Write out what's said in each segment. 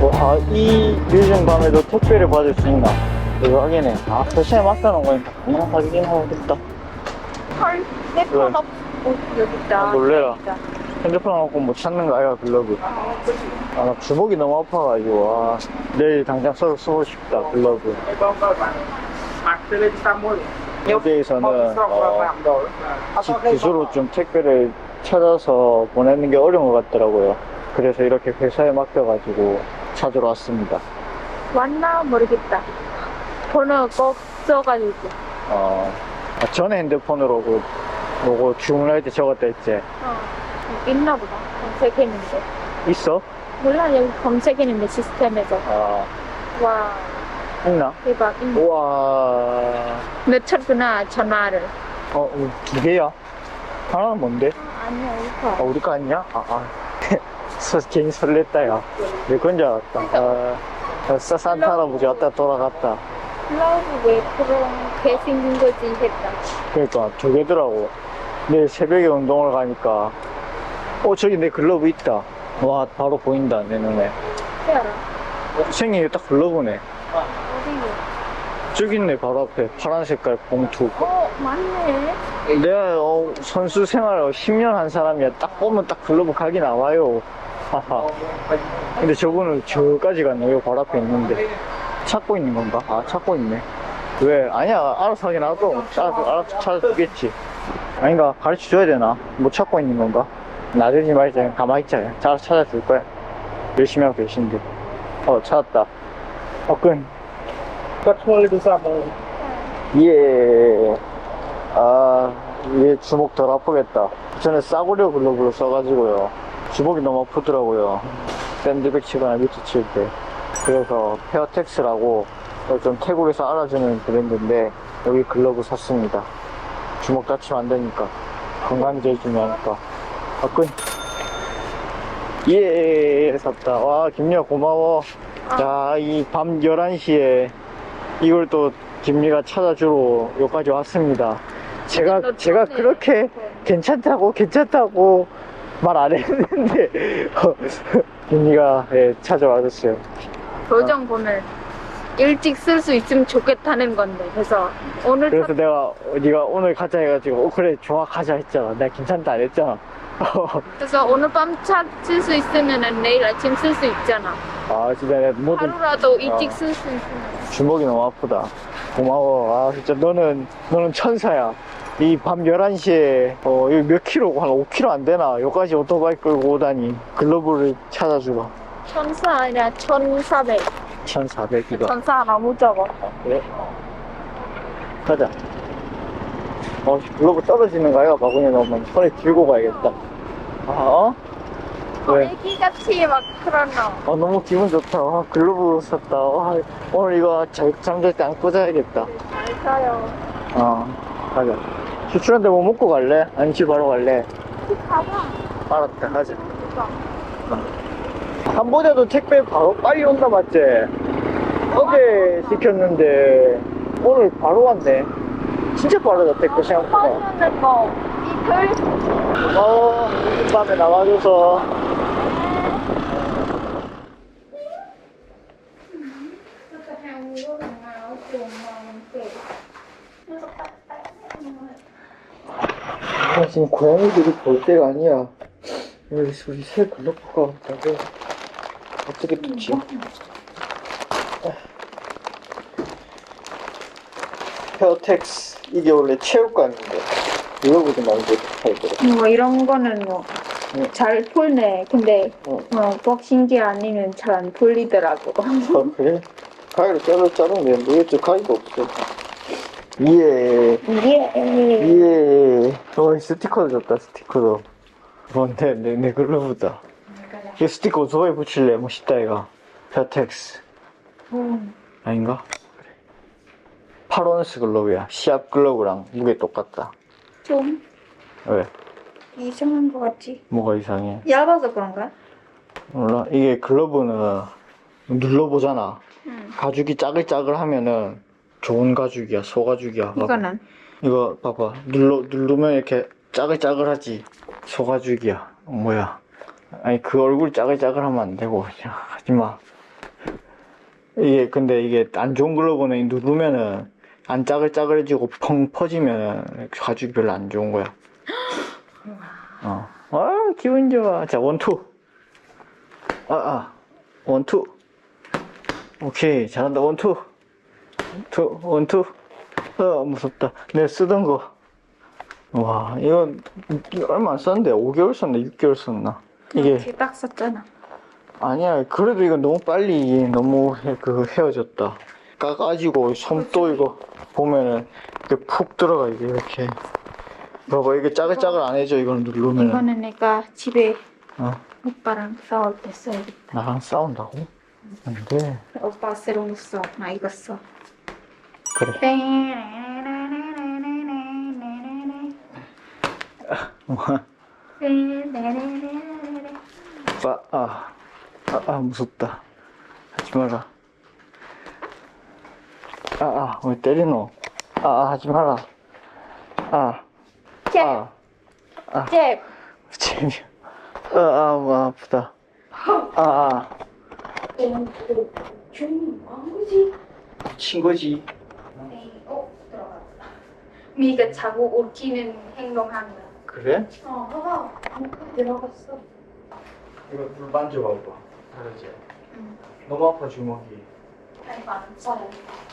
와, 이 늦은 밤에도 택배를 받을 수 있나? 대박이네. 아, 도시에 맡겨놓은 거니까 그냥 사기긴 하겠다. 헐, 내 왜? 폰 없, 어, 여기 있다. 아, 놀래라. 있다. 핸드폰 갖고 못 찾는 거 아이가, 글러브. 아, 나 주먹이 너무 아파가지고, 와. 내일 당장 써서 쓰고 싶다, 글러브. 여기에서는, 어, 집 주소로 좀 택배를 찾아서 보내는 게 어려운 것 같더라고요. 그래서 이렇게 회사에 맡겨가지고 찾으러 왔습니다. 왔나 모르겠다. 번호 꼭 써가지고. 어, 아, 전에 핸드폰으로 그, 요거 주문할 때 적었다 했지. 어, 있나 보다. 검색했는데. 있어? 몰라, 여기 검색했는데 시스템에서. 아, 와, 있나? 대박. 있네. 우와. 놓쳤구나, 전화를. 어, 음, 두 개야? 하나는 뭔데? 아, 아니야, 아, 이거. 우리 거 아니야? 아, 아. 서, 괜히 설렜다, 야. 내건줄 알았다. 아, 사, 산타 할아버지 왔다 돌아갔다. 글러브 왜 그렇게 생긴 거지 했다. 그러니까, 두 개더라고. 내일 새벽에 운동을 가니까. 어, 저기 내 글러브 있다. 와, 바로 보인다, 내 눈에. 어, 생긴 게 딱 글러브네. 저기 있네, 바로 앞에. 파란 색깔 봉투. 어, 맞네. 내가 어, 선수 생활 10년 한 사람이야. 딱 보면 딱 글러브 각이 나와요. 하하. 근데 저분은 저까지 갔네. 여기 바로 앞에 있는데. 찾고 있는 건가? 아, 찾고 있네. 왜? 아니야. 알아서 하긴 하도. 알아서, 알아서 찾아주겠지. 아닌가? 가르쳐 줘야 되나? 뭐 찾고 있는 건가? 나대지 말자. 가만히 있자. 알아서 찾아줄 거야. 열심히 하고 계신데. 어, 찾았다. 어, 끈. 예. 아, 얘 주먹 덜 아프겠다. 전에 싸구려 글러브를 써가지고요. 주먹이 너무 아프더라고요. 샌드백 치거나 밑에 칠 때. 그래서 페어텍스라고 좀 태국에서 알아주는 브랜드인데 여기 글러브 샀습니다. 주먹 다치면 안 되니까. 건강이 제일 중요하니까. 아, 끈. 예, 샀다. 와, 김미아 고마워. 야, 이밤 11시에 이걸 또 김미가 찾아주러 여기까지 왔습니다. 제가, 너 제가 그렇게 괜찮다고, 괜찮다고 말 안 했는데, 어, 김미가 예, 찾아와줬어요. 표정 보면 일찍 쓸 수 있으면 좋겠다는 건데. 그래서 오늘 그래서 내가, 어, 네가 오늘 가자 해가지고, 어, 그래, 좋아, 가자 했잖아. 내가 괜찮다 안 했잖아. 그래서 오늘 밤 찾을 수 있으면 내일 아침 쓸 수 있잖아. 아, 진짜 모든 하루라도 일찍 어. 쓸수 있으면. 주먹이 너무 아프다. 고마워. 아, 진짜 너는, 너는 천사야. 이 밤 11시에, 어, 여기 몇 킬로고, 한 5킬로 안 되나? 여기까지 오토바이 끌고 오다니. 글러브를 찾아주고. 천사 아니라 천사백. 1400이가. 천사 너무 적어. 그래? 가자. 어, 글러브 떨어지는 거야, 바구니 넣으면. 손에 들고 가야겠다. 아, 어? 왜? 애기같이 막 그런 거. 어, 너무 기분 좋다. 아, 글러브 샀다. 와, 오늘 이거 자, 잠잘 때안 꽂아야겠다. 잘 가요. 어, 가자. 추출한데 뭐 먹고 갈래? 아니, 집 바로 갈래? 가봐. 알았다, 가자. 한보자도 택배 바로 빨리 온다, 맞지? 어제 시켰는데, 오늘 바로 왔네. 진짜 빠르다, 택배 생각보다. 서울은 뭐 이틀 고마워. 밤에 나와줘서. 나 지금 고양이들이 볼 때가 아니야. 여기 우리 새 글러브가 다들 어떻게 뜯지? 헤어텍스 이게 원래 체육관인데 글러브도 만들고 팔더라. 뭐 이런 거는 뭐 응. 잘 풀네. 근데 어. 어, 복싱기 아니면 잘 안 풀리더라고. 아 그래? 가위로 자르 자르면 왜 가위가 없어? 예. 예. 예. 어, 스티커도 줬다, 스티커도. 뭔데, 내, 내 글러브다. 이 스티커 오토바이 붙일래? 멋있다, 이거. 페어텍스. 음. 아닌가? 그래. 8온스 글러브야. 시합 글러브랑 무게 똑같다. 좀 왜? 이상한 거 같지? 뭐가 이상해? 얇아서 그런가? 몰라. 이게 글러브는 눌러보잖아. 응. 가죽이 짜글짜글 하면은 좋은 가죽이야, 소가죽이야. 봐봐. 이거는 이거 봐봐 눌러 누르면 이렇게 짜글짜글하지 소가죽이야 어, 뭐야 아니 그 얼굴 짜글짜글하면 안 되고 그냥 하지 마 이게 근데 이게 안 좋은 글러브는 누르면은 안 짜글짜글해지고 펑 퍼지면은 가죽이 별로 안 좋은 거야. 어. 아 기분 좋아. 자 원 투. 아 아. 원 투. 오케이 잘한다 원투. 원투 원 투. 어 무섭다. 내가 쓰던 거. 와 이건 얼마 안 썼는데 5개월 썼나 6개월 썼나. 이게 딱 썼잖아. 아니야 그래도 이거 너무 빨리 너무 헤, 그 헤어졌다 까가지고 손도 이거 보면은 이게 푹 들어가 이게 이렇게 봐봐 이게 짜글짜글 안 해져 이걸 누르면은 이거는 내가 집에 어? 오빠랑 싸울 때 써야겠다. 나랑 싸운다고? 안돼 오빠 새로운 거 써. 나 이거 써. 그래 아, 아, 아, 아 무섭다 하지 마라 아, 아, 왜 때리노? 아, 아 하지 마라 아, 잽! 아, 아. 잽! 재미. 아, 아, 뭐 아프다. 아, 아. 좀 뭐지? 친 거지. 어, 들어갔다. 미가 자꾸 웃기는 행동한다. 그래? 어, 봐봐. 방금 들어갔어. 이거 물 만져봐봐. 그러지. 응. 너무 아파 주먹이. 아니, 안 써요.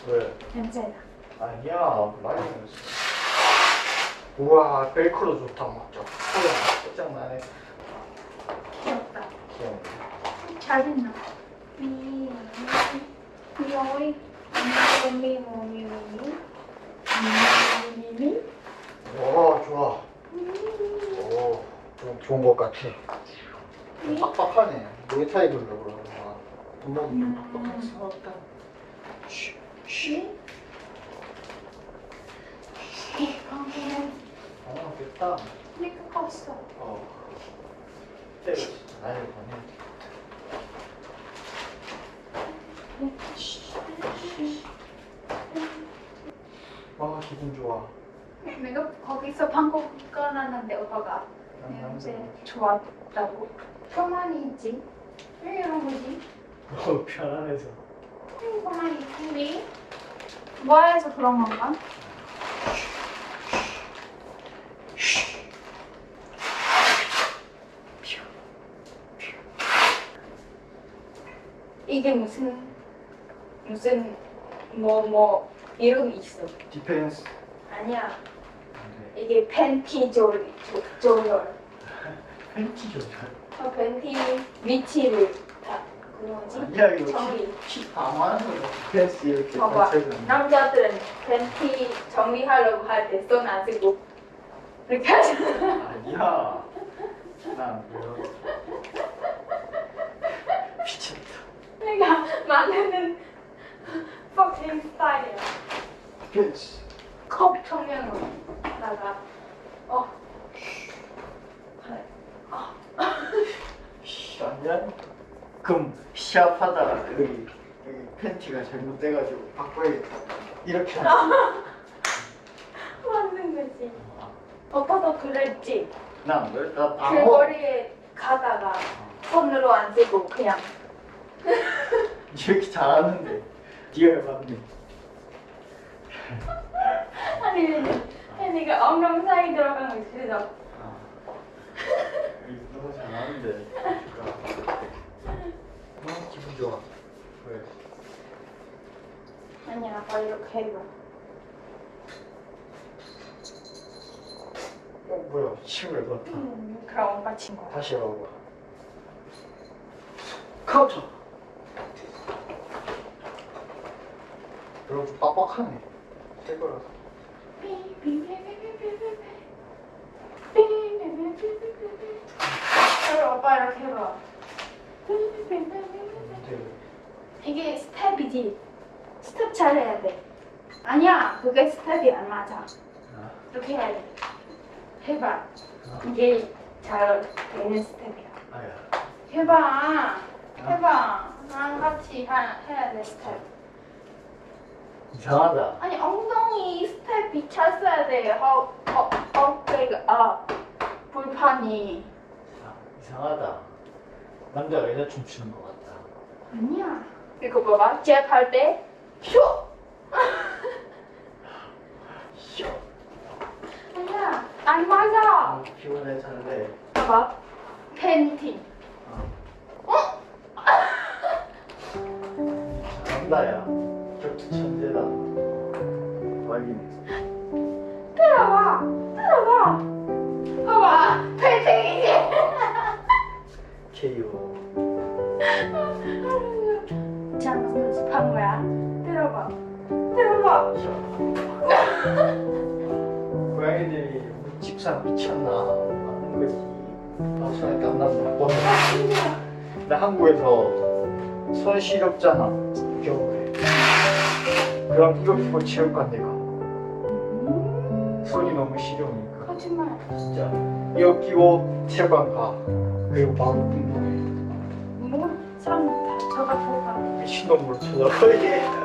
왜? 냄새나. 아니야, 많이 먹었어. 우와, 벨크로 좋다, 맞죠? 끝장나네. 귀엽다. 귀여워. 잘했나? 미, 미, 미오이, 미, 미, 미, 미, 미, 미, 오, 좋아. 오, 좀 좋은 것 같아. 미, 빡빡하네. 모이타이 돌려고 그러나. 손목이 좀 빡빡하게 살았다. 쉬, 쉬. 미, 방금 어, 됐다. 미가 컸어. 어. 진짜 나를 보내. 와, 기분 좋아. 내가 거기서 방금 꺼놨는데 오빠가 냄새 좋았다고. 가만히 있지? 왜 이런 거지? 너무 편안해서. 있지? 좋아해서 그런 건가? 이게 무슨 무슨 뭐 뭐 이름이 있어? 디펜스. 아니야. 네. 이게 팬티 조리 조- 조절. 팬티 조절. 어, 팬티 위치를 다 그거지? 아니야, 이거 정리. 티 방어하는 거. 디펜스 이렇게 봐봐. 남자들은 팬티 정리하려고 할 때 손 안 쓰고 이렇게 하잖아. 아니야. 난 그래요. 미쳤다. 내가 만드는 fucking 스타일이야. 디펜스. 컵 청량으로다가 어 그래. 씨, 아니야? 그럼 시합하다가 여기 여기 팬티가 잘못돼가지고 바꿔야겠다. 이렇게 하지. 만든 거지. 오빠도 그랬지. 난왜나 방어? 길거리에 가다가 손으로 안 쓰고 그냥 이렇게 잘하는데 네가 해봤네. 아니 혜니가 엉덩 사이 들어간 거. 아, 너무 잘하는데. 너무 기분 좋아. 왜? 아니야, 아빠 이렇게 해봐. 어 뭐야? 침을 넣었다. 음, 그럼 오빠 친구. 다시 해봐봐. 카우쳐. 여러분 좀 빡빡하네. 새 거라서. 그럼 오빠 이렇게 해봐. 이게 스텝이지. 스텝 잘해야 돼. 아니야, 그게 스텝이 안 맞아. 아, 이렇게 해야 돼. 해봐. 이게 잘 되는 스텝이야. 아야. 해봐. 해봐. 나랑 같이 하, 해야 돼, 스텝. 이상하다. 아니, 엉덩이 스텝 비쳤어야 돼. 허, 허, 어깨가, 아, 불판이. 이상- 이상하다. 남자가 여자 춤추는 것 같다. 아니야. 이거 봐봐. 잽 할 때, 쇼! 쇼. 아니야, 안 맞아. 피곤해 자는데. 봐봐. 팬팅. 잘한다야. 격투 천재다. 빨리. 들어봐. 들어봐. 봐봐. 팬팅이지. KO. 집사 미쳤나 하는 거지. 아. 뭐, 아, 진짜. 나 한국에서 손 시렵잖아. 겨울에. 그럼 이거 끼고 체육관 내가. 손이 너무 시려우니까. 거짓말. 진짜. 이거 끼고 체육관 가. 그리고 바로 운동해. 뭐? 사람 다 들어가. 미친놈으로 쳐다보게.